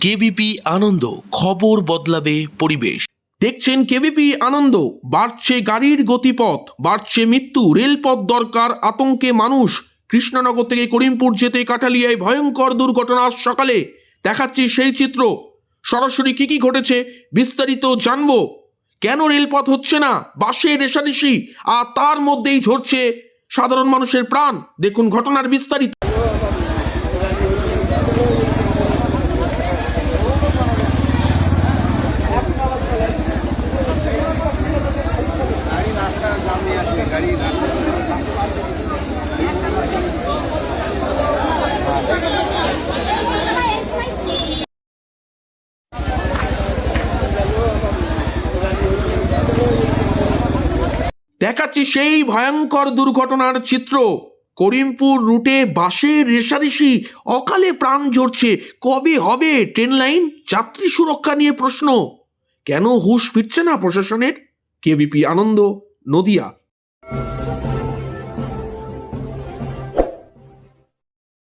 KBP আনন্দ খবর বদলাবে পরিবেশ। দেখছেন কেবিপি আনন্দ, বাড়ছে গাড়ির গতিপথ, বাড়ছে মৃত্যু, রেলপথ দরকার, আতঙ্কে মানুষ। কৃষ্ণনগর থেকে করিমপুর যেতে কাঠালিয়ায় ভয়ঙ্কর দুর্ঘটনা সকালে। দেখাচ্ছি সেই চিত্র। সরাসরি কি কি ঘটেছে বিস্তারিত জানব। কেন রেলপথ হচ্ছে না? বাসে রেশারেশি আর তার মধ্যেই ঝরছে সাধারণ মানুষের প্রাণ। দেখুন ঘটনার বিস্তারিত। দেখাচ্ছি সেই ভয়ঙ্কর দুর্ঘটনার চিত্র। করিমপুর রুটে বাসের রেশারেশি অকালে প্রাণ ঝরছে। কবে হবে ট্রেন লাইন? যাত্রী সুরক্ষা নিয়ে প্রশ্ন। কেন হুঁশ ফিরছে না প্রশাসনের? কেবিপি আনন্দ, নদিয়া।